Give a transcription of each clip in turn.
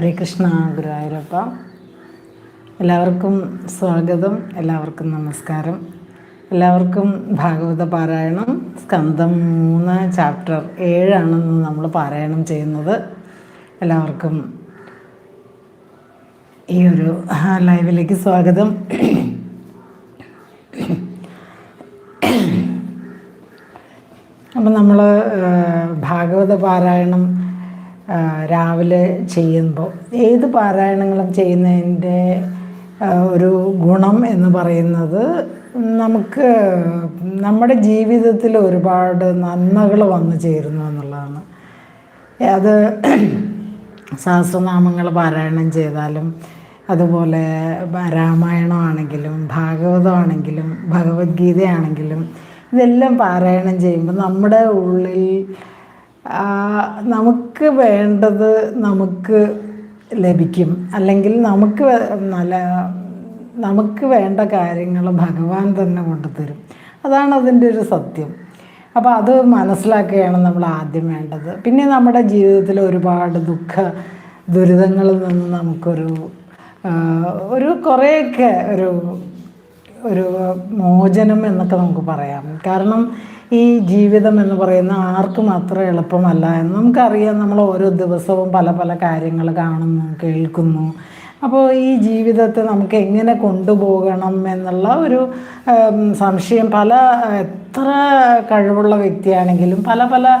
ഹരേ കൃഷ്ണ ഗുരുവായൂരപ്പ. എല്ലാവർക്കും സ്വാഗതം എല്ലാവർക്കും നമസ്കാരം. എല്ലാവർക്കും ഭാഗവത പാരായണം സ്കന്ധം മൂന്ന് ചാപ്റ്റർ ഏഴാണെന്ന് നമ്മൾ പാരായണം ചെയ്യുന്നത്. എല്ലാവർക്കും ഈ ഒരു ലൈവിലേക്ക് സ്വാഗതം. അപ്പം നമ്മൾ ഭാഗവത പാരായണം രാവിലെ ചെയ്യുമ്പോൾ ഏത് പാരായണങ്ങളും ചെയ്യുന്നതിന്റെ ഒരു ഗുണം എന്ന് പറയുന്നത് നമുക്ക് നമ്മുടെ ജീവിതത്തിൽ ഒരുപാട് നന്മകൾ വന്നു ചേരുന്നു എന്നുള്ളതാണ്. അത് സഹസ്രനാമങ്ങൾ പാരായണം ചെയ്താലും അതുപോലെ രാമായണമാണെങ്കിലും ഭാഗവതമാണെങ്കിലും ഭഗവത്ഗീതയാണെങ്കിലും ഇതെല്ലാം പാരായണം ചെയ്യുമ്പോൾ നമ്മുടെ ഉള്ളിൽ നമുക്ക് വേണ്ടത് നമുക്ക് ലഭിക്കും. അല്ലെങ്കിൽ നമുക്ക് നല്ല നമുക്ക് വേണ്ട കാര്യങ്ങൾ ഭഗവാൻ തന്നെ കൊണ്ടുതരും. അതാണ് അതിന്റെ ഒരു സത്യം. അപ്പോൾ അത് മനസ്സിലാക്കുകയാണ് നമ്മൾ ആദ്യം വേണ്ടത്. പിന്നെ നമ്മുടെ ജീവിതത്തിൽ ഒരുപാട് ദുഃഖ ദുരിതങ്ങളിൽ നിന്ന് നമുക്കൊരു ഒരു കുറേയൊക്കെ ഒരു ഒരു മോചനം എന്നൊക്കെ നമുക്ക് പറയാം. കാരണം ഈ ജീവിതം എന്ന് പറയുന്ന ആർക്കും അത്ര എളുപ്പമല്ല എന്ന് നമുക്കറിയാം. നമ്മൾ ഓരോ ദിവസവും പല പല കാര്യങ്ങൾ കാണുന്നു കേൾക്കുന്നു. അപ്പോൾ ഈ ജീവിതത്തെ നമുക്ക് എങ്ങനെ കൊണ്ടുപോകണം എന്നുള്ള ഒരു സംശയം പല എത്ര കഴിവുള്ള വ്യക്തിയാണെങ്കിലും പല പല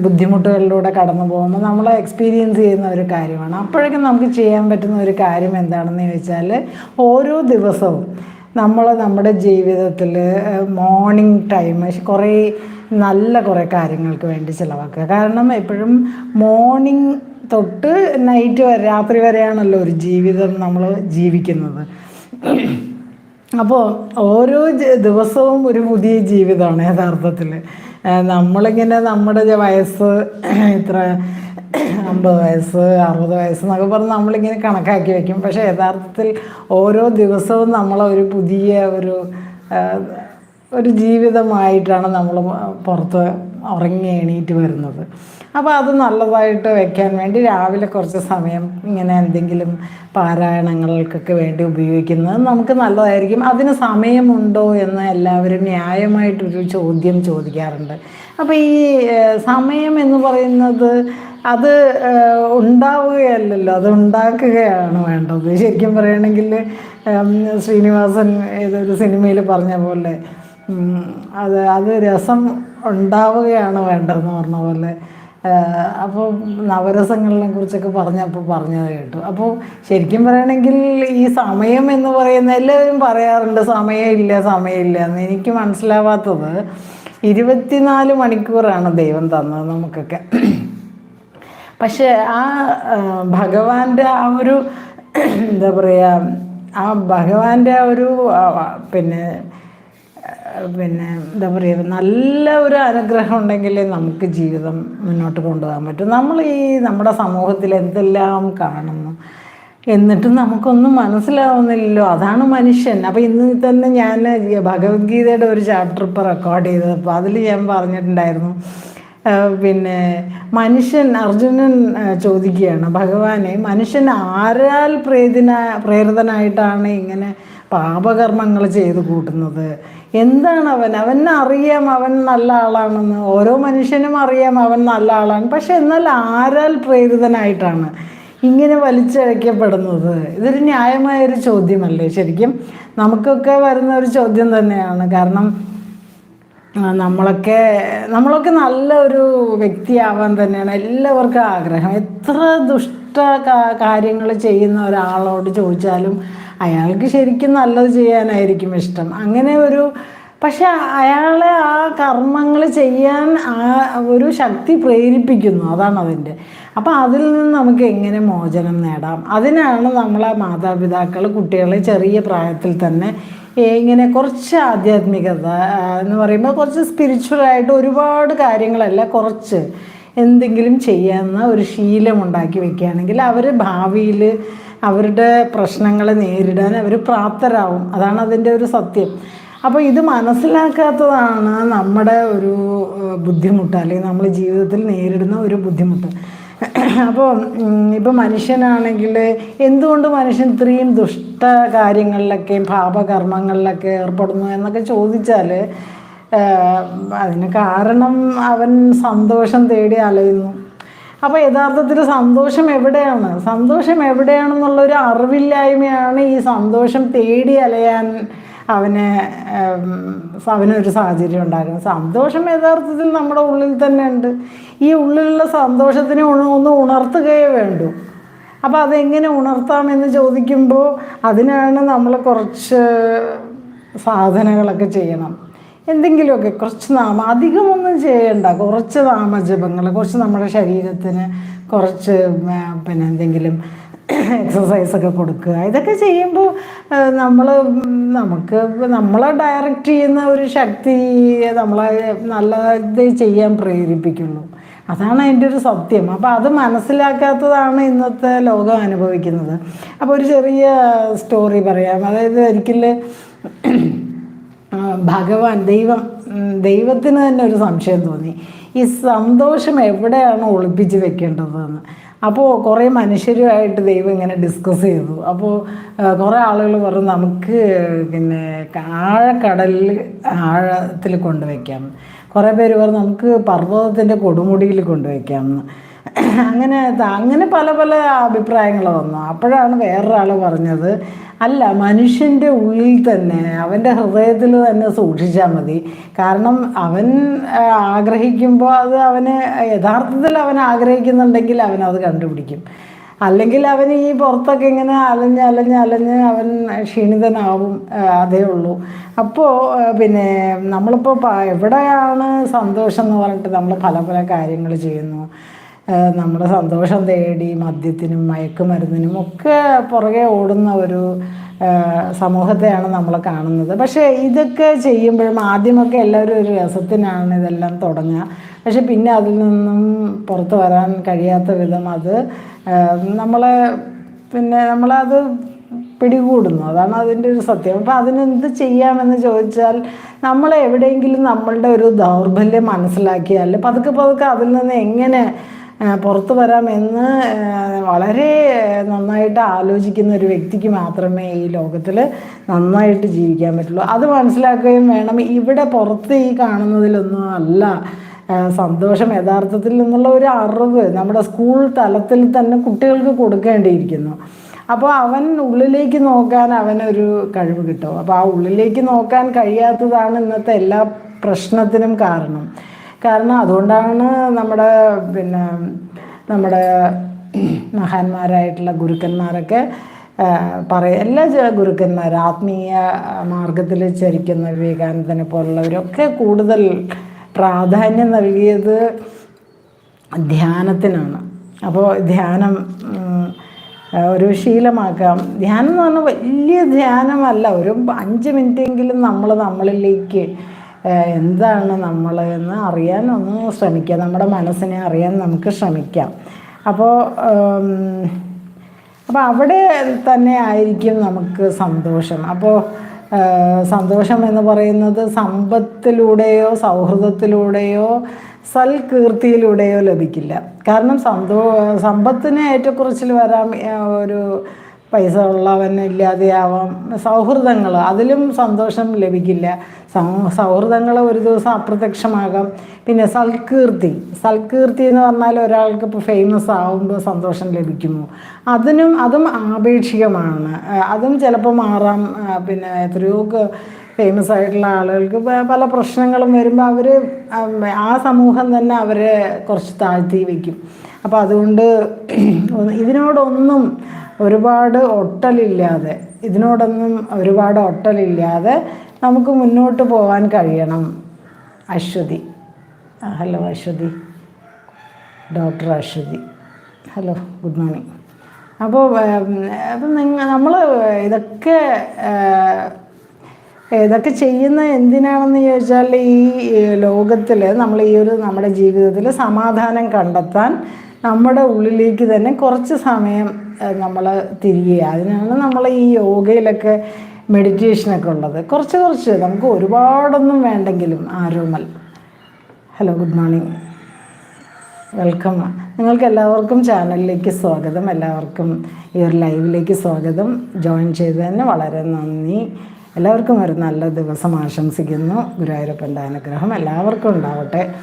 ബുദ്ധിമുട്ടുകളിലൂടെ കടന്നു പോകുമ്പോൾ നമ്മൾ എക്സ്പീരിയൻസ് ചെയ്യുന്ന ഒരു കാര്യമാണ്. അപ്പോഴേക്കും നമുക്ക് ചെയ്യാൻ പറ്റുന്ന ഒരു കാര്യം എന്താണെന്ന് ചോദിച്ചാൽ ഓരോ ദിവസവും നമ്മൾ നമ്മുടെ ജീവിതത്തിൽ മോർണിംഗ് ടൈം കുറേ നല്ല കുറേ കാര്യങ്ങൾക്ക് വേണ്ടി ചിലവാക്കുക. കാരണം എപ്പോഴും മോർണിംഗ് തൊട്ട് നൈറ്റ് വരെ രാത്രി വരെയാണല്ലോ ഒരു ജീവിതം നമ്മൾ ജീവിക്കുന്നത്. അപ്പോൾ ഓരോ ദിവസവും ഒരു പുതിയ ജീവിതമാണ് യഥാർത്ഥത്തിൽ. നമ്മളിങ്ങനെ നമ്മുടെ വയസ്സ് ഇത്ര അമ്പത് വയസ്സ് അറുപത് വയസ്സ് എന്നൊക്കെ പറഞ്ഞ് നമ്മളിങ്ങനെ കണക്കാക്കി വയ്ക്കും പക്ഷേ യഥാർത്ഥത്തിൽ ഓരോ ദിവസവും നമ്മളൊരു പുതിയ ഒരു ഒരു ജീവിതമായിട്ടാണ് നമ്മൾ പുറത്ത് ഉറങ്ങി എണീറ്റ് വരുന്നത്. അപ്പോൾ അത് നല്ലതായിട്ട് വെക്കാൻ വേണ്ടി രാവിലെ കുറച്ച് സമയം ഇങ്ങനെ എന്തെങ്കിലും പാരായണങ്ങൾക്കൊക്കെ വേണ്ടി ഉപയോഗിക്കുന്നത് നമുക്ക് നല്ലതായിരിക്കും. അതിന് സമയമുണ്ടോ എന്ന് എല്ലാവരും ന്യായമായിട്ടൊരു ചോദ്യം ചോദിക്കാറുണ്ട്. അപ്പോൾ ഈ സമയം എന്ന് പറയുന്നത് അത് ഉണ്ടാവുകയല്ലല്ലോ അത് ഉണ്ടാക്കുകയാണ് വേണ്ടത്. ശരിക്കും പറയുകയാണെങ്കിൽ ശ്രീനിവാസൻ ഏതൊരു സിനിമയിൽ പറഞ്ഞ പോലെ അത് അത് രസം ഉണ്ടാവുകയാണ് വേണ്ടതെന്ന് പറഞ്ഞ പോലെ അപ്പോൾ നവരസങ്ങളെ കുറിച്ചൊക്കെ പറഞ്ഞപ്പോൾ പറഞ്ഞത് കേട്ടു. അപ്പോൾ ശരിക്കും പറയുകയാണെങ്കിൽ ഈ സമയം എന്ന് പറയുന്ന എല്ലാവരും പറയാറുണ്ട് സമയമില്ല സമയമില്ല എന്ന്. എനിക്ക് മനസ്സിലാവാത്തത് ഇരുപത്തിനാല് മണിക്കൂറാണ് ദൈവം തന്നത് നമുക്കൊക്കെ. പക്ഷേ ആ ഭഗവാന്റെ ആ ഒരു എന്താ പറയുക ആ ഭഗവാന്റെ ആ ഒരു പിന്നെ പിന്നെ എന്താ പറയുക നല്ല ഒരു അനുഗ്രഹം ഉണ്ടെങ്കിലേ നമുക്ക് ജീവിതം മുന്നോട്ട് കൊണ്ടുപോകാൻ പറ്റും. നമ്മൾ ഈ നമ്മുടെ സമൂഹത്തിൽ എന്തെല്ലാം കാണുന്നു എന്നിട്ടും നമുക്കൊന്നും മനസ്സിലാവുന്നില്ലല്ലോ. അതാണ് മനുഷ്യൻ. അപ്പോൾ ഇന്ന് തന്നെ ഞാൻ ഭഗവത്ഗീതയുടെ ഒരു ചാപ്റ്റർ ഇപ്പോൾ റെക്കോർഡ് ചെയ്തപ്പോൾ അതിൽ ഞാൻ പറഞ്ഞിട്ടുണ്ടായിരുന്നു പിന്നെ മനുഷ്യൻ അർജുനൻ ചോദിക്കുകയാണ് ഭഗവാനെ മനുഷ്യൻ ആരാൽ പ്രേതിന പ്രേരിതനായിട്ടാണ് ഇങ്ങനെ പാപകർമ്മങ്ങൾ ചെയ്തു കൂട്ടുന്നത്. എന്താണ് അവൻ? അവന് അറിയാം അവൻ നല്ല ആളാണെന്ന്. ഓരോ മനുഷ്യനും അറിയാം അവൻ നല്ല ആളാണ്. പക്ഷെ എന്നാൽ ആരാൽ പ്രേരിതനായിട്ടാണ് ഇങ്ങനെ വലിച്ചഴക്കപ്പെടുന്നത്? ഇതൊരു ന്യായമായ ഒരു ചോദ്യമല്ലേ? ശരിക്കും നമുക്കൊക്കെ വരുന്ന ഒരു ചോദ്യം തന്നെയാണ്. കാരണം നമ്മളൊക്കെ നമ്മളൊക്കെ നല്ല ഒരു വ്യക്തിയാവാൻ തന്നെയാണ് എല്ലാവർക്കും ആഗ്രഹം. എത്ര ദുഷ്ട കാര്യങ്ങൾ ചെയ്യുന്ന ഒരാളോട് ചോദിച്ചാലും അയാൾക്ക് ശരിക്കും നല്ലത് ചെയ്യാനായിരിക്കും ഇഷ്ടം. അങ്ങനെ ഒരു പക്ഷെ അയാളെ ആ കർമ്മങ്ങൾ ചെയ്യാൻ ആ ഒരു ശക്തി പ്രേരിപ്പിക്കുന്നു. അതാണ് അതിന്റെ. അപ്പോൾ അതിൽ നിന്ന് നമുക്ക് എങ്ങനെ മോചനം നേടാം? അതിനാണ് നമ്മളെ മാതാപിതാക്കൾ കുട്ടികളെ ചെറിയ പ്രായത്തിൽ തന്നെ ഇങ്ങനെ കുറച്ച് ആധ്യാത്മികത എന്ന് പറയുമ്പോൾ കുറച്ച് സ്പിരിച്വലായിട്ട് ഒരുപാട് കാര്യങ്ങളല്ല കുറച്ച് എന്തെങ്കിലും ചെയ്യാവുന്ന ഒരു ശീലം ഉണ്ടാക്കി വെക്കുകയാണെങ്കിൽ അവർ ഭാവിയിൽ അവരുടെ പ്രശ്നങ്ങളെ നേരിടാൻ അവർ പ്രാപ്തരാകും അതാണ് അതിന്റെ ഒരു സത്യം. അപ്പോൾ ഇത് മനസ്സിലാക്കാത്തതാണ് നമ്മുടെ ഒരു ബുദ്ധിമുട്ട് അല്ലെങ്കിൽ നമ്മൾ ജീവിതത്തിൽ നേരിടുന്ന ഒരു ബുദ്ധിമുട്ട്. അപ്പോൾ ഇപ്പോൾ മനുഷ്യനാണെങ്കിൽ എന്തുകൊണ്ട് മനുഷ്യൻ ഇത്രയും ദുഷ്ട കാര്യങ്ങളിലൊക്കെയും പാപകർമ്മങ്ങളിലൊക്കെ ഏർപ്പെടുന്നു എന്നൊക്കെ ചോദിച്ചാൽ അതിന് കാരണം അവൻ സന്തോഷം തേടി അലയുന്നു. അപ്പോൾ യഥാർത്ഥത്തിൽ സന്തോഷം എവിടെയാണ്? സന്തോഷം എവിടെയാണെന്നുള്ളൊരു അറിവില്ലായ്മയാണ് ഈ സന്തോഷം തേടി അലയാൻ അവന് അവനൊരു സാഹചര്യം ഉണ്ടാകുന്നത് സന്തോഷം യഥാർത്ഥത്തിൽ നമ്മുടെ ഉള്ളിൽ തന്നെ ഉണ്ട് ഈ ഉള്ളിലുള്ള സന്തോഷത്തിന് ഒന്ന് ഉണർത്തുകയേ വേണ്ടൂ. അപ്പോൾ അതെങ്ങനെ ഉണർത്താമെന്ന് ചോദിക്കുമ്പോൾ അതിനാണ് നമ്മൾ കുറച്ച് സാധനങ്ങളൊക്കെ ചെയ്യണം. എന്തെങ്കിലുമൊക്കെ കുറച്ച് നാമ അധികമൊന്നും ചെയ്യണ്ട. കുറച്ച് നാമജപങ്ങൾ കുറച്ച് നമ്മുടെ ശരീരത്തിന് കുറച്ച് പിന്നെ എന്തെങ്കിലും എക്സസൈസൊക്കെ കൊടുക്കുക. ഇതൊക്കെ ചെയ്യുമ്പോൾ നമ്മൾ നമുക്ക് നമ്മളെ ഡയറക്റ്റ് ചെയ്യുന്ന ഒരു ശക്തി നമ്മളെ നല്ല നല്ലത് ചെയ്യാൻ പ്രേരിപ്പിക്കുള്ളൂ. അതാണ് അതിന്റെ ഒരു സത്യം. അപ്പോൾ അത് മനസ്സിലാക്കാത്തതാണ് ഇന്നത്തെ ലോകം അനുഭവിക്കുന്നത്. അപ്പോൾ ഒരു ചെറിയ സ്റ്റോറി പറയാം. അതായത് ഒരിക്കൽ ഭഗവാൻ ദൈവം ദൈവത്തിന് തന്നെ ഒരു സംശയം തോന്നി. ഈ സന്തോഷം എവിടെയാണ് ഒളിപ്പിച്ച് വെക്കേണ്ടതെന്ന്. അപ്പോൾ കുറേ മനുഷ്യരുമായിട്ട് ദൈവം ഇങ്ങനെ ഡിസ്കസ് ചെയ്തു. അപ്പോൾ കുറേ ആളുകൾ പറഞ്ഞു നമുക്ക് പിന്നെ ആഴക്കടലിൽ ആഴത്തിൽ കൊണ്ടുവയ്ക്കാം കുറേ പേര് പറഞ്ഞു നമുക്ക് പർവതത്തിന്റെ കൊടുമുടിയിൽ കൊണ്ടുവയ്ക്കാമെന്ന് അങ്ങനെ അങ്ങനെ പല പല അഭിപ്രായങ്ങൾ വന്നു. അപ്പോഴാണ് വേറൊരാൾ പറഞ്ഞത് അല്ല മനുഷ്യന്റെ ഉള്ളിൽ തന്നെ അവന്റെ ഹൃദയത്തിൽ തന്നെ സൂക്ഷിച്ചാൽ മതി. കാരണം അവൻ ആഗ്രഹിക്കുമ്പോൾ അത് അവന് യഥാർത്ഥത്തിൽ അവൻ ആഗ്രഹിക്കുന്നുണ്ടെങ്കിൽ അവൻ അത് കണ്ടുപിടിക്കും. അല്ലെങ്കിൽ അവൻ ഈ പുറത്തൊക്കെ ഇങ്ങനെ അലഞ്ഞ് അലഞ്ഞ് അലഞ്ഞ് അവൻ ക്ഷീണിതനാവും അതേ ഉള്ളൂ. അപ്പോൾ പിന്നെ നമ്മളിപ്പോൾ എവിടെയാണ് സന്തോഷം എന്ന് പറഞ്ഞിട്ട് നമ്മൾ പല പല കാര്യങ്ങൾ ചെയ്യുന്നു. നമ്മുടെ സന്തോഷം തേടി മദ്യത്തിനും മയക്കുമരുന്നിനും ഒക്കെ പുറകെ ഓടുന്ന ഒരു സമൂഹത്തെയാണ് നമ്മൾ കാണുന്നത്. പക്ഷേ ഇതൊക്കെ ചെയ്യുമ്പോഴും ആദ്യമൊക്കെ എല്ലാവരും ഒരു രസത്തിനാണ് ഇതെല്ലാം തുടങ്ങുക. പക്ഷെ പിന്നെ അതിൽ നിന്നും പുറത്തു വരാൻ കഴിയാത്ത വിധം അത് നമ്മളെ പിന്നെ നമ്മളത് പിടികൂടുന്നു. അതാണ് അതിന്റെ ഒരു സത്യം. അപ്പോൾ അതിനെന്ത് ചെയ്യാമെന്ന് ചോദിച്ചാൽ നമ്മൾ എവിടെയെങ്കിലും നമ്മളുടെ ഒരു ദൗർബല്യം മനസ്സിലാക്കിയാൽ പതുക്കെ പതുക്കെ അതിൽ നിന്ന് എങ്ങനെ പുറത്തു വരാമെന്ന് വളരെ നന്നായിട്ട് ആലോചിക്കുന്ന ഒരു വ്യക്തിക്ക് മാത്രമേ ഈ ലോകത്തിൽ നന്നായിട്ട് ജീവിക്കാൻ പറ്റുള്ളൂ. അത് മനസ്സിലാക്കുകയും വേണം. ഇവിടെ പുറത്ത് ഈ കാണുന്നതിലൊന്നും അല്ല. സന്തോഷം യഥാർത്ഥത്തിൽ നിന്നുള്ള ഒരു അറിവ് നമ്മുടെ സ്കൂൾ തലത്തിൽ തന്നെ കുട്ടികൾക്ക് കൊടുക്കേണ്ടിയിരിക്കുന്നു. അപ്പോൾ അവൻ ഉള്ളിലേക്ക് നോക്കാൻ അവനൊരു കഴിവ് കിട്ടും. അപ്പോൾ ആ ഉള്ളിലേക്ക് നോക്കാൻ കഴിയാത്തതാണ് ഇന്നത്തെ എല്ലാ പ്രശ്നത്തിനും കാരണം. കാരണം അതുകൊണ്ടാണ് നമ്മുടെ പിന്നെ നമ്മുടെ മഹാന്മാരായിട്ടുള്ള ഗുരുക്കന്മാരൊക്കെ പറയ എല്ലാ ഗുരുക്കന്മാർ ആത്മീയ മാർഗത്തിൽ ചരിക്കുന്ന വിവേകാനന്ദനെ പോലുള്ളവരൊക്കെ കൂടുതൽ പ്രാധാന്യം നൽകിയത് ധ്യാനത്തിനാണ്. അപ്പോൾ ധ്യാനം ഒരു ശീലമാക്കാം. ധ്യാനം എന്ന് പറഞ്ഞാൽ വലിയ ധ്യാനമല്ല. ഒരു അഞ്ച് മിനിറ്റെങ്കിലും നമ്മൾ നമ്മളിലേക്ക് എന്താണ് നമ്മൾ എന്ന് അറിയാൻ ഒന്ന് ശ്രമിക്കാം നമ്മുടെ മനസ്സിനെ അറിയാൻ നമുക്ക് ശ്രമിക്കാം. അപ്പോൾ അപ്പോൾ അവിടെ തന്നെ ആയിരിക്കും നമുക്ക് സന്തോഷം. അപ്പോൾ സന്തോഷം എന്ന് പറയുന്നത് സമ്പത്തിലൂടെയോ സൗഹൃദത്തിലൂടെയോ സൽകീർത്തിയിലൂടെയോ ലഭിക്കില്ല. കാരണം സന്തോ സമ്പത്തിന് ഏറ്റക്കുറച്ചിൽ വരാൻ ഒരു പൈസ ഉള്ളവൻ ഇല്ലാതെയാവാം. സൗഹൃദങ്ങൾ അതിലും സന്തോഷം ലഭിക്കില്ല. സൗഹൃദങ്ങൾ ഒരു ദിവസം അപ്രത്യക്ഷമാകാം. പിന്നെ സൽകീർത്തി. സൽകീർത്തി എന്ന് പറഞ്ഞാൽ ഒരാൾക്ക് ഇപ്പോൾ ഫേമസ് ആവുമ്പോൾ സന്തോഷം ലഭിക്കുമോ അതിനും അതും ആപേക്ഷികമാണ്. അതും ചിലപ്പോൾ മാറാം. പിന്നെ എത്രയോ ഫേമസ് ആയിട്ടുള്ള ആളുകൾക്ക് പല പ്രശ്നങ്ങളും വരുമ്പോൾ അവർ ആ സമൂഹം തന്നെ അവരെ കുറച്ച് താഴ്ത്തി വയ്ക്കും അപ്പോൾ അതുകൊണ്ട് ഇതിനോടൊന്നും ഒരുപാട് ഒട്ടലില്ലാതെ ഇതിനോടൊന്നും ഒരുപാട് ഒട്ടലില്ലാതെ നമുക്ക് മുന്നോട്ട് പോകാൻ കഴിയണം. Aswathy. Hello Aswathy. Doctor Aswathy. Hello good morning. അപ്പോൾ അപ്പം നിങ്ങൾ നമ്മൾ ഇതൊക്കെ ഇതൊക്കെ ചെയ്യുന്ന എന്തിനാണെന്ന് ചോദിച്ചാൽ ഈ ലോകത്തിൽ നമ്മൾ ഈ ഒരു നമ്മുടെ ജീവിതത്തിൽ സമാധാനം കണ്ടെത്താൻ നമ്മുടെ ഉള്ളിലേക്ക് തന്നെ കുറച്ച് സമയം നമ്മൾ തിരികെ അതിനാണ് നമ്മൾ ഈ യോഗയിലൊക്കെ മെഡിറ്റേഷനൊക്കെ ഉള്ളത്. കുറച്ച് കുറച്ച്. നമുക്ക് ഒരുപാടൊന്നും വേണ്ടെങ്കിലും Aromal. Hello good morning welcome നിങ്ങൾക്ക് എല്ലാവർക്കും ചാനലിലേക്ക് സ്വാഗതം. എല്ലാവർക്കും ഈ ഒരു ലൈവിലേക്ക് സ്വാഗതം. ജോയിൻ ചെയ്തതിന് വളരെ നന്ദി. എല്ലാവർക്കും ഒരു നല്ല ദിവസം ആശംസിക്കുന്നു. ഗുരുവായൂരപ്പന്റെ അനുഗ്രഹം എല്ലാവർക്കും ഉണ്ടാവട്ടെ.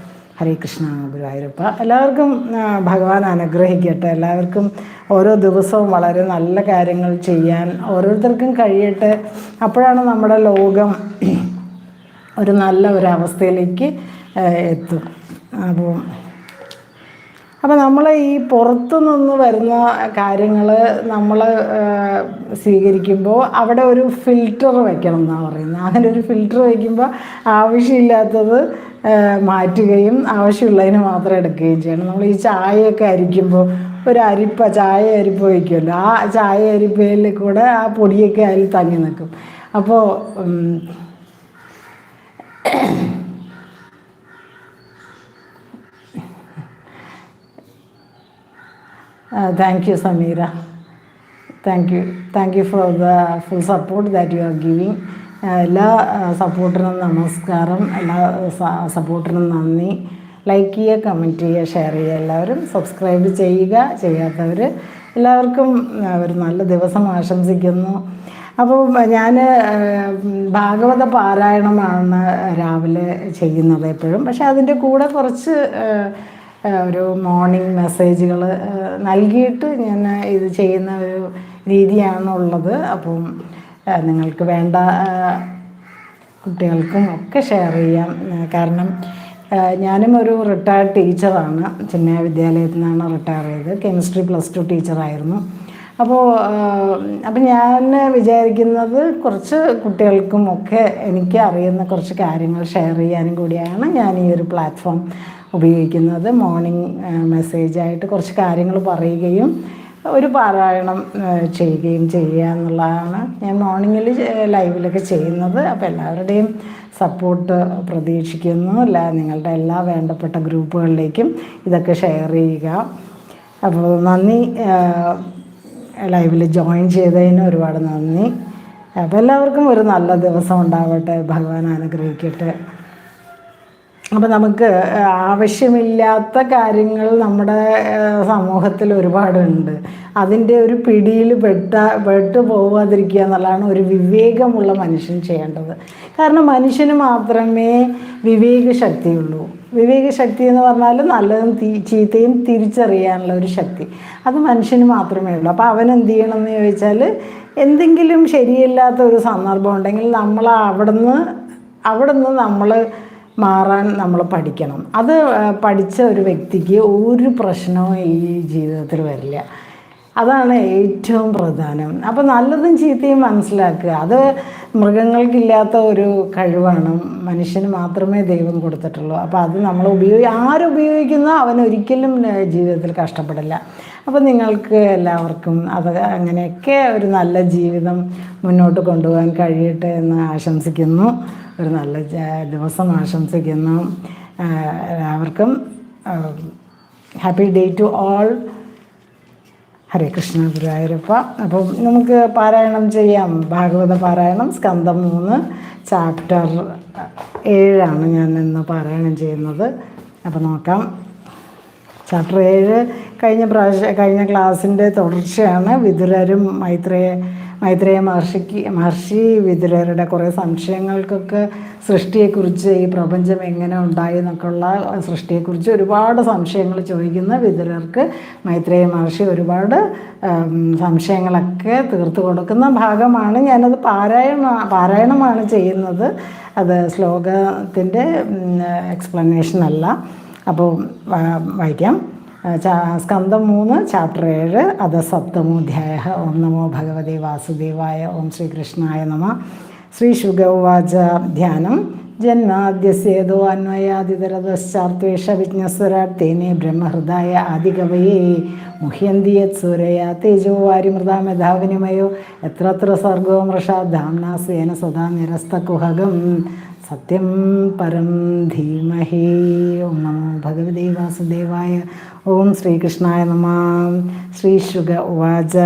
ഹരേ കൃഷ്ണ ഗുരുവായൂരപ്പ. എല്ലാവർക്കും ഭഗവാൻ അനുഗ്രഹിക്കട്ടെ. എല്ലാവർക്കും ഓരോ ദിവസവും വളരെ നല്ല കാര്യങ്ങൾ ചെയ്യാൻ ഓരോരുത്തർക്കും കഴിയട്ടെ. അപ്പോഴാണ് നമ്മുടെ ലോകം ഒരു നല്ല ഒരു അവസ്ഥയിലേക്ക് എത്തും. അപ്പോൾ അപ്പോൾ നമ്മൾ ഈ പുറത്തു നിന്ന് വരുന്ന കാര്യങ്ങൾ നമ്മൾ സ്വീകരിക്കുമ്പോൾ അവിടെ ഒരു ഫിൽറ്റർ വയ്ക്കണം എന്നാണ് പറയുന്നത്. അങ്ങനെ ഒരു ഫിൽറ്റർ വയ്ക്കുമ്പോൾ ആവശ്യമില്ലാത്തത് മാറ്റുകയും ആവശ്യമുള്ളതിന് മാത്രം എടുക്കുകയും ചെയ്യണം. നമ്മൾ ഈ ചായയൊക്കെ അരിക്കുമ്പോൾ ഒരു അരിപ്പ ചായ അരിപ്പ വയ്ക്കുമല്ലോ. ആ ചായ അരിപ്പയിൽ കൂടെ ആ പൊടിയൊക്കെ അതിൽ തങ്ങി നിൽക്കും. അപ്പോൾ thank you Sameera thank you thank you for the full support that you are giving എല്ലാ സപ്പോർട്ടിനും നമസ്കാരം എല്ലാ സപ്പോർട്ടിനും നന്ദി. ലൈക്ക് ചെയ്യുക കമന്റ് ചെയ്യുക ഷെയർ ചെയ്യുക എല്ലാവരും. സബ്സ്ക്രൈബ് ചെയ്യുക ചെയ്യാത്തവർ എല്ലാവർക്കും ഒരു നല്ല ദിവസം ആശംസിക്കുന്നു. അപ്പോൾ ഞാൻ ഭാഗവത പാരായണമാണ് രാവിലെ ചെയ്യുന്നത് എപ്പോഴും. പക്ഷേ അതിന്റെ കൂടെ കുറച്ച് ഒരു മോർണിംഗ് മെസ്സേജുകൾ നൽകിയിട്ട് ഞാൻ ഇത് ചെയ്യുന്ന ഒരു രീതിയാണുള്ളത്. അപ്പം നിങ്ങൾക്ക് വേണ്ട കുട്ടികൾക്കും ഒക്കെ ഷെയർ ചെയ്യാം. കാരണം ഞാനും ഒരു റിട്ടയർഡ് ടീച്ചറാണ് ചെന്നൈ വിദ്യാലയത്തിൽ നിന്നാണ് റിട്ടയർ ചെയ്തത് കെമിസ്ട്രി പ്ലസ് ടു ടീച്ചറായിരുന്നു അപ്പോൾ അപ്പം ഞാൻ വിചാരിക്കുന്നത് കുറച്ച് കുട്ടികൾക്കും ഒക്കെ എനിക്ക് അറിയുന്ന കുറച്ച് കാര്യങ്ങൾ ഷെയർ ചെയ്യാനും കൂടിയാണ് ഞാൻ ഈ ഒരു പ്ലാറ്റ്ഫോം ഉപയോഗിക്കുന്നത്. മോർണിംഗ് മെസ്സേജായിട്ട് കുറച്ച് കാര്യങ്ങൾ പറയുകയും ഒരു പാരായണം ചെയ്യുകയും ചെയ്യുക എന്നുള്ളതാണ് ഞാൻ മോർണിംഗിൽ ലൈവിലൊക്കെ ചെയ്യുന്നത്. അപ്പോൾ എല്ലാവരുടെയും സപ്പോർട്ട് പ്രതീക്ഷിക്കുന്നു. അല്ല നിങ്ങളുടെ എല്ലാ വേണ്ടപ്പെട്ട ഗ്രൂപ്പുകളിലേക്കും ഇതൊക്കെ ഷെയർ ചെയ്യുക. അപ്പോൾ നന്ദി ലൈവിൽ ജോയിൻ ചെയ്തതിന് ഒരുപാട് നന്ദി. അപ്പോൾ എല്ലാവർക്കും ഒരു നല്ല ദിവസം ഉണ്ടാവട്ടെ. ഭഗവാൻ അനുഗ്രഹിക്കട്ടെ. അപ്പോൾ നമുക്ക് ആവശ്യമില്ലാത്ത കാര്യങ്ങൾ നമ്മുടെ സമൂഹത്തിൽ ഒരുപാടുണ്ട്. അതിന്റെ ഒരു പിടിയിൽ പെട്ട പെട്ട് പോവാതിരിക്കുക എന്നുള്ളതാണ് ഒരു വിവേകമുള്ള മനുഷ്യൻ ചെയ്യേണ്ടത്. കാരണം മനുഷ്യന് മാത്രമേ വിവേക ശക്തിയുള്ളൂ വിവേക ശക്തി എന്ന് പറഞ്ഞാൽ നല്ലതും ചീത്തയും തിരിച്ചറിയാനുള്ള ഒരു ശക്തി. അത് മനുഷ്യന് മാത്രമേ ഉള്ളൂ. അപ്പോൾ അവൻ എന്ത് ചെയ്യണമെന്ന് ചോദിച്ചാൽ എന്തെങ്കിലും ശരിയല്ലാത്ത ഒരു സന്ദർഭം ഉണ്ടെങ്കിൽ നമ്മൾ അവിടുന്ന് അവിടുന്ന് നമ്മൾ മാറാൻ നമ്മൾ പഠിക്കണം. അത് പഠിച്ച ഒരു വ്യക്തിക്ക് ഒരു പ്രശ്നവും ഈ ജീവിതത്തിൽ വരില്ല. അതാണ് ഏറ്റവും പ്രധാനം. അപ്പോൾ നല്ലതും ചീത്തയും മനസ്സിലാക്കുക. അത് മൃഗങ്ങൾക്കില്ലാത്ത ഒരു കഴിവാണ്. മനുഷ്യന് മാത്രമേ ദൈവം കൊടുത്തിട്ടുള്ളൂ. അപ്പോൾ അത് നമ്മൾ ഉപയോഗി ആരുപയോഗിക്കുന്നോ അവൻ ഒരിക്കലും ജീവിതത്തിൽ കഷ്ടപ്പെടില്ല. അപ്പോൾ നിങ്ങൾക്ക് എല്ലാവർക്കും അത് അങ്ങനെയൊക്കെ ഒരു നല്ല ജീവിതം മുന്നോട്ട് കൊണ്ടുപോകാൻ കഴിയട്ടെ എന്ന് ആശംസിക്കുന്നു. ഒരു നല്ല ദിവസം ആശംസിക്കുന്നു. എല്ലാവർക്കും happy day to all. Hare Krishna ഗുരുവായൂരപ്പ. അപ്പം നമുക്ക് പാരായണം ചെയ്യാം. ഭാഗവത പാരായണം സ്കന്ധം മൂന്ന് ചാപ്റ്റർ ഏഴാണ് ഞാൻ ഇന്ന് പാരായണം ചെയ്യുന്നത്. അപ്പോൾ നോക്കാം. ചാപ്റ്റർ ഏഴ് കഴിഞ്ഞ പ്രാവശ്യം കഴിഞ്ഞ ക്ലാസ്സിന്റെ തുടർച്ചയാണ് വിതുരരും മൈത്രേയ മൈത്രേയ മഹർഷിക്ക് മഹർഷി വിതുരരുടെ കുറേ സംശയങ്ങൾക്കൊക്കെ സൃഷ്ടിയെക്കുറിച്ച് ഈ പ്രപഞ്ചം എങ്ങനെ ഉണ്ടായി എന്നൊക്കെയുള്ള സൃഷ്ടിയെക്കുറിച്ച് ഒരുപാട് സംശയങ്ങൾ ചോദിക്കുന്ന വിതുരർക്ക് മൈത്രേയ മഹർഷി ഒരുപാട് സംശയങ്ങളൊക്കെ തീർത്തു കൊടുക്കുന്ന ഭാഗമാണ് ഞാനത് പാരായണ പാരായണമാണ് ചെയ്യുന്നത്. അത് ശ്ലോകത്തിന്റെ എക്സ്പ്ലനേഷൻ അല്ല. അപ്പോൾ വായിക്കാം. സ്കന്ധം മൂന്ന് ചാപ്റ്റർ ഏഴ് അത് സപ്തമോധ്യായ ഓം നമോ ഭഗവതി വാസുദേവായ ഓം ശ്രീകൃഷ്ണായ നമ ശ്രീ ശുഗവാച ധ്യാനം വിജ്ഞസ്വരാട് തേനെ ബ്രഹ്മഹൃദായ ആദികവയെ. മുഹ്യന്തി യത് സൂരയ തേജോ വാരിമൃതാ മെധാവിനിമയോ. എത്രത്ര സർഗോ മൃഷാ ധാംന സ്വേന സദാ നിരസ്തകുഹകം. സത്യം പരം ധീമഹി. ഓം നമോ ഭഗവതി വാസുദേവായ. ഓം ശ്രീകൃഷ്ണായ നമ. ശ്രീശുക ഉവാച.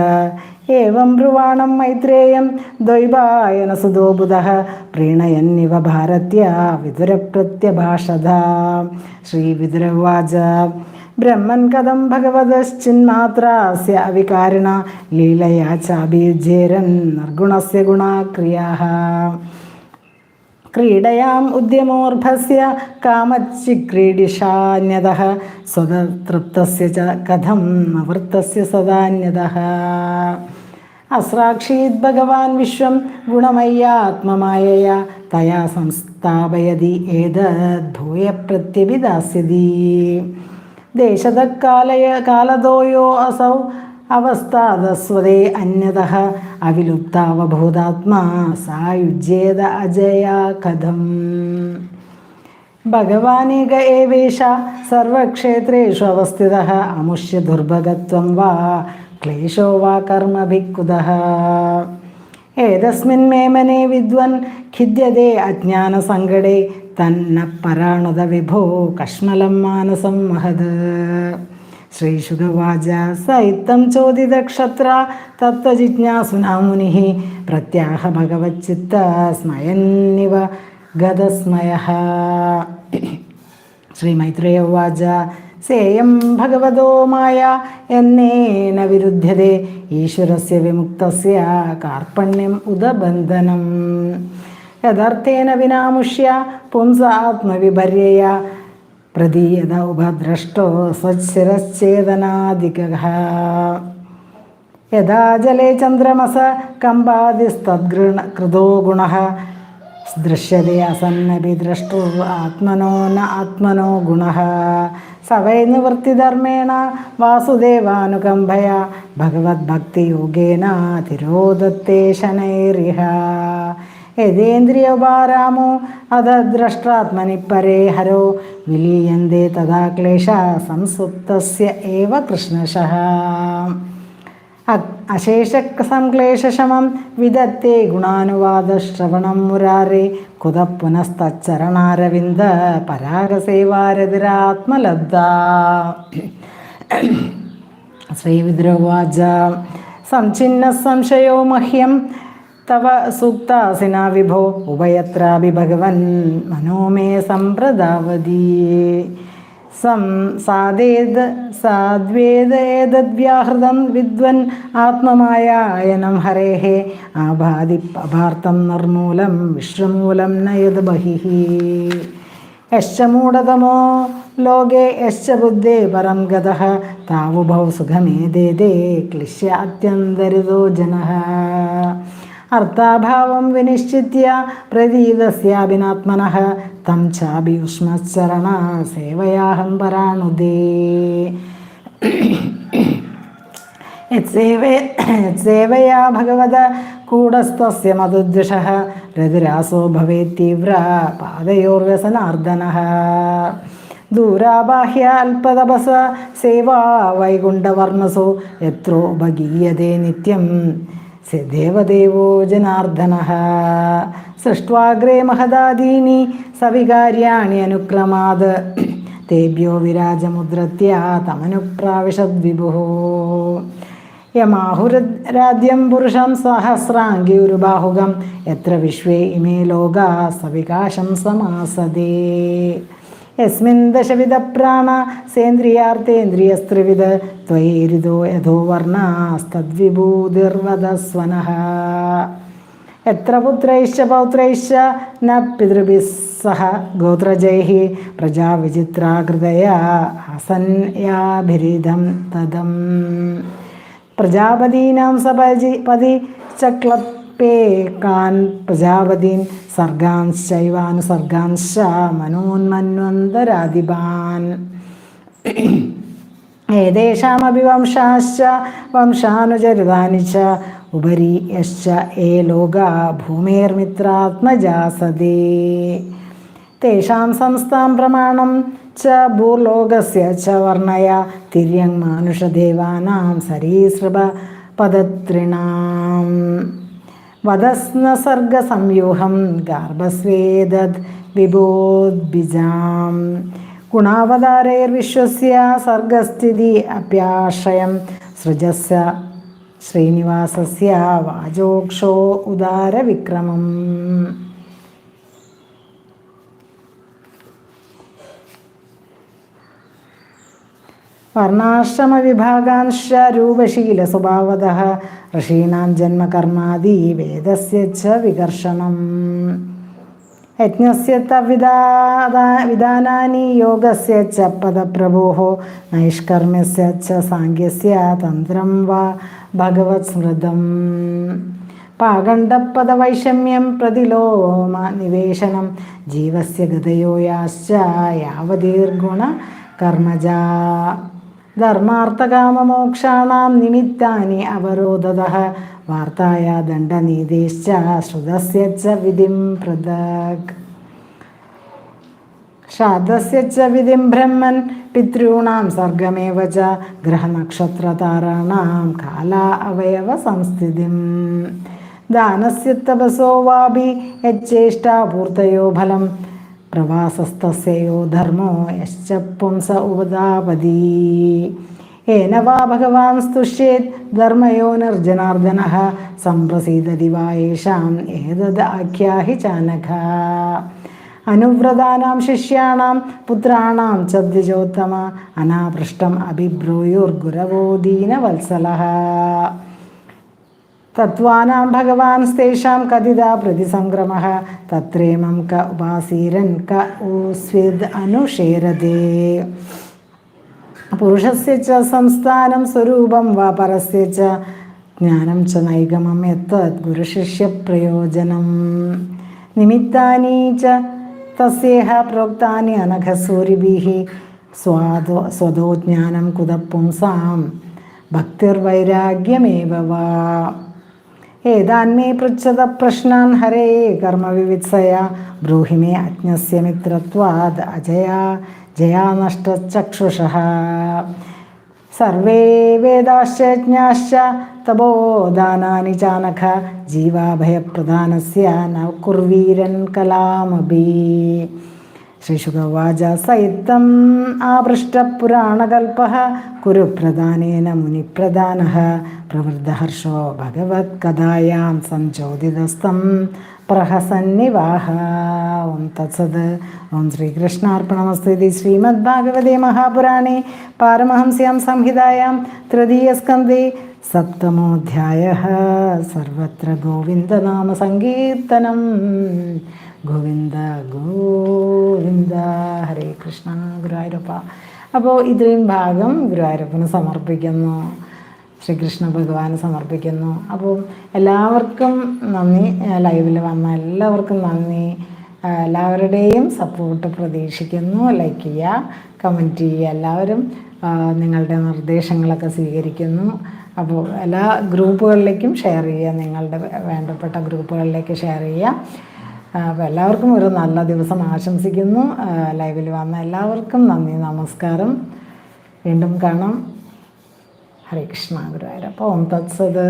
ഏവം ബ്രുവാണം മൈത്രേയം ദ്വൈവായന ബുധഃ പ്രീണയന്നിവ ഭാരത്യ വിതുരപ്രത്യഭാഷത ശ്രീവിതുരവാച ബ്രഹ്മൻ കഥം ഭഗവതശ്ചിന്മാത്രാസ്യ അവികാരിണ ലീലയാ ചാബീജേരൻ നിർഗുണസ്യ ഗുണാക്രിയാः ക്രീഡയാം ഉദ്യമോർഭസ്യ കാമച്ചിക്രീഡിഷാന്യതഃ സ്വതതൃപ്തസ്യ ച കഥം അവൃത്തസ്യ സദാന്യത. അസ്രാക്ഷീത് ഭഗവാൻ വിശ്വം ഗുണമയ്യാത്മമായയ തയാ സംസ്ഥാപയതി ഏതൂയ പ്രത്യഭിദാസ്യതി ദേശതക്കാലയ കാലതോയോ അസൗ അവസ്ഥാതസ്വതേ അന്യത അവിലുപ്താവഭൂതാത്മാ സായുജ്യേത അജയാ കഥം. ഭഗവാനേക ഏവേഷ സർവക്ഷേത്രേഷു അവസ്ഥിത അമുഷ്യ ദുർഭഗത്വം വാ ക്ലേശോ വാ കർമ്മഭിക്കുത. ഏതസ്മിൻ മേമനെ വിദ്വൻ ഖിദ്യതേ അജ്ഞാനസങ്കടേ തന്ന പരാണുത വിഭോ കഷ്മലം മാനസം മഹത്. ശ്രീശുഗവാച സൈത്തം ചോദിതക്ഷത്ര തത്വജിജ്ഞാസുനാ മുനി പ്രത്യാഹ ഭഗവച്ചിത്ത സ്മയന്നിവ ഗതസ്മയ ശ്രീ മൈത്രേയ ഉവാച സേയം ഭഗവതോ മായ എന്നേന വിരുദ്ധ്യതേ ഈശ്വരസ്യ വിമുക്തസ്യ കാർപ്പണ്യം ഉദബന്ധനം. യഥാർത്ഥേന വിനാമുഷ്യ പുംസ ആത്മവിപര്യയ പ്രതീയത ഉപദ്രഷ്ടോ സ്വച്ഛിരശ്ചേതനാധിക യഥാ ജലേ ചന്ദ്രമസ കമ്പാതിസ്തദ്ഗൃണ കൃതോ ഗുണ. ദൃശ്യതേ അസന്നപി ദ്രഷ്ടു ആത്മനോ ന ആത്മനോ ഗുണ. സ വൈ നിവൃത്തിധർമ്മേണ വാസുദേവാനുകമ്പയ. ഭഗവത്ഭക്തിയോഗേന തിരോദത്തെ ശനൈരിഹ യഥേന്ദ്രിയോപാരാമോ അത ദ്രഷ്ടാത്മനി പരേ ഹരോ. വിലീയന്തേ തഥാ ക്ലേശ സംസുപ്തസ്യ ഏവ കൃഷ്ണശഃ. അശേഷസംക്ലേശമം വിദത്തെ ഗുണാനുവാദശ്രവണം മുരാരെ. കുത പുനസ്തച്ചരണാരവിന്ദ പരാഗസേവാരതിരാത്മലബ്ധ. ശ്രീവിദ്രോവാച സംഛിന്ന സംശയോ മഹ്യം തവ സൂക്താസിനാ വിഭോ ഉഭയത്രാപി ഭഗവൻ. മനോമേ സമ്പ്രദാവതീ സം സാദേത് സാദ്വേദേതദ്വ്യാഹൃതം വിദ്വൻ ആത്മമായായനം ഹരേ ആഭാതി അഭാർത്ഥം നിർമൂലം വിശ്വമൂലം നയത് ബഹി യശ്ചമൂടതമോ ലോകേ യശ്ച ബുദ്ധേ പരം ഗത. താവുഭൗ സുഖമേതേതേ. ക്ലിശ്യ അത്യന്തരിതോ ജനഃ. അർത്ഥാഭാവം വിനിശ്ചിത്യ പ്രതീതസ്യാഭിനാത്മനഃ തം ചാപി ഉഷ്മച്ചരണ സേവയാഹം പരാണുദേ യത്സേവയാ ഭഗവത കൂടസ്ഥ്യ മതുദ്വിഷ രതിരാസോ ഭവേത് തീവ്ര പാദയോർവ്യസനാർദ്ദനः. ദൂരാബാഹ്യ അല്പതപസ സേവാ വൈകുണ്ഠവർണസോ എത്രോ ഭഗീയതേ നിത്യം. ദേവദേവോ ജനാർദ്ദന. സൃഷ്ട്വാഗ്രേ മഹദാദീനി സവികാര്യാണി അനുക്രമാത്. തേഭ്യോ വിരാജമുദ്രത്യ തമനുപ്രാവിശദ്വിഭു. യമാഹുരാദ്യം പുരുഷം സഹസ്രാംഗി ഒരു ബാഹുകം എത്ര വിശ്വേ ഇമേ ലോക സവികാശം സമാസതേ. യസ്മിൻ ദശവിധ പ്രാണ സേന്ദ്രിയാർത്ഥേന്ദ്രിയസ്ത്രിവിധ ത്വൈരിതോ യഥോ വർണാസ്തദ്വിഭൂതിർവദസ്വനഃ എത്ര പുത്രൈശ്ച പൗത്രൈശ്ച ന പിതൃഭിസ്സഹ സഹ പ്രജാവിചിത്രാകൃതയ പ്രജാവിചിത്രാകൃതയാ തദം പ്രജാപതീനാം സപജി പതി ചക്ലപ്പേ കാൻ പ്രജാപതീൻ സർഗാംശ്ചൈവാനുസർഗാംശ്ച മനോന്മന്വന്തരാധിപാൻ. ഏതേഷാമപി വംശാനുചരിതാനി ച ഉപരി യശ്ച ഏ ലോക ഭൂമേർമിത്രാത്മജാസതേ തേഷാം സംസ്ഥാം പ്രമാണം ച ഭൂർലോകസ്യ ച വർണയ തിര്യങ് മാനുഷദേവാനാം സരീസൃപ പദത്രിണാം. വദസ്നസർഗസംയൂഹം ഗാർഭസ്വേദത് വിബോദ്ബിജാം ഗുണാവതാരൈർവിശ്വസ്യ സർഗസ്ഥിതി അപ്യാശ്രയം. സൃജസ്യ ശ്രീനിവാസസ്യ വാചോക്ഷോ ഉദാരവിക്രമം. വർണാശ്രമ വിഭാഗാംശ രൂപശീല സ്വഭാവത ഋഷീണാം ജന്മകർമാതി വേദസ്യ വികർഷണം. യജ്ഞസ്യ തവിധാ വിധാനാനി യോഗസ്യ ച പദപ്രഭോः നൈഷ്കർമ്മ്യസ്യ ച സാङ्ख्यस्य തന്ത്രം വ ഭഗവത് സ്മൃതം. പാകണ്ഡപദവൈഷമ്യം പ്രതിലോമ നിവേശനം ജീവസ്യ ഗതയോയാശ്ച യാവതീർഗുണ കർമ്മജ. ധർമാർത്ഥകാമമോക്ഷാണാം നിമിത്താനി അവരോധത. വാർത്തായ ദണ്ഡനീതിശ്ച ശ്രുതസ്യ വിധിം പൃഥക്. ശ്രാദ്ധസ്യ വിധിം ബ്രഹ്മൻ പിതॄണാം സർഗമേവ ഗ്രഹനക്ഷത്രതാരാണാം കാല അവയവ സംസ്ഥിതിം. ദാനസ്യ തപസോ വാപി യച്ചേഷ്ടാപൂർത്തയോ ഫലം പ്രവാസസ്തസ്യോ ധർമ്മോ യശ്ച പുംസ ഉപദാപതി ഏന വാ ഭഗവാൻ സ്തുഷ്യേത് ധർമ്മയോ നിർജനാർദ്ദന സംപ്രസീദതി വായേഷാം ഏതത് ആഖ്യാഹി ചാനഘ. അനുവ്രതാനാം ശിഷ്യാണാം പുത്രാണാം ച ദ്വിജോത്തമ അനാപൃഷ്ടം അഭിബ്രൂയുർഗുരവോ ദീനവത്സലഃ തത്വാനാം ഭഗവാൻ സ്തേഷാം കഥിത പ്രതിസംക്രമ. തത്രേമം ക ഉപാസീരൻ ക ഊസ്വിദ് അനുഷേരതേ. പുരുഷസ്യ ച സംസ്ഥാനം സ്വരൂപം വാ പരസ്യ ച ജ്ഞാനം ച നൈഗമം എത്തത് ഗുരുശിഷ്യപ്രയോജനം നിമിത്താനി ച തസ്യേഹ പ്രോക്താനി അനഘസൂരിഭിः. സ്വാദോ സ്വതോ ജ്ഞാനം കുതപ്പുംസാം ഭക്തിർവൈരാഗ്യമേവ വാ. एतान्मे पृच्छदप्रश्नान् हरे कर्म कर्मविवित्सया। ब्रूहि मे अज्ञस्य मित्रत्वाद् अजया, जया नष्टचक्षुषः। सर्वे वेदाश्च ज्ञाश्च तपोदानानि चानख जीवाभयप्रदानस्य न कुर्वीरन् कलामपि। ശ്രീശുഗവാച സൈത്തം ആപൃഷ്ടപുരാണകൽപ്പ കുരുപ്രധാനേന മുനിപ്രധാന പ്രവൃദ്ധഹർഷോ ഭഗവത് കഥായാം സംചോദിതസ്ഥം പ്രഹസന്നിവാഹ. ഓം തത്സത്. ഓം ശ്രീകൃഷ്ണാർപ്പണമസ്തുതി. ശ്രീമദ് ശ്രീമദ്ഭാഗവതേ മഹാപുരാണേ പാരമഹംസ്യാം സംഹിതായാം തൃതീയസ്കന്ധേ സപ്തമോധ്യായ. സർവത്ര ഗോവിന്ദനാമസങ്കീർത്തനം. ഗോവിന്ദ ഗോവിന്ദ ഹരേ കൃഷ്ണ ഗുരുവായൂരപ്പ. അപ്പോൾ ഇത്രയും ഭാഗം ഗുരുവായൂരപ്പന് സമർപ്പിക്കുന്നു. ശ്രീകൃഷ്ണ ഭഗവാന് സമർപ്പിക്കുന്നു. അപ്പോൾ എല്ലാവർക്കും നന്ദി. ലൈവിൽ വന്ന എല്ലാവർക്കും നന്ദി. എല്ലാവരുടെയും സപ്പോർട്ട് പ്രതീക്ഷിക്കുന്നു. ലൈക്ക് ചെയ്യുക കമന്റ് ചെയ്യുക എല്ലാവരും. നിങ്ങളുടെ നിർദ്ദേശങ്ങളൊക്കെ സ്വീകരിക്കുന്നു. അപ്പോൾ എല്ലാ ഗ്രൂപ്പുകളിലേക്കും ഷെയർ ചെയ്യുക. നിങ്ങളുടെ വേണ്ടപ്പെട്ട ഗ്രൂപ്പുകളിലേക്ക് ഷെയർ ചെയ്യുക. അപ്പോൾ എല്ലാവർക്കും ഒരു നല്ല ദിവസം ആശംസിക്കുന്നു. ലൈവിൽ വന്ന എല്ലാവർക്കും നന്ദി നമസ്കാരം. വീണ്ടും കാണാം. ഹരേ കൃഷ്ണ ഗുരുവായൂരപ്പോൾ ഓം തത്സത്.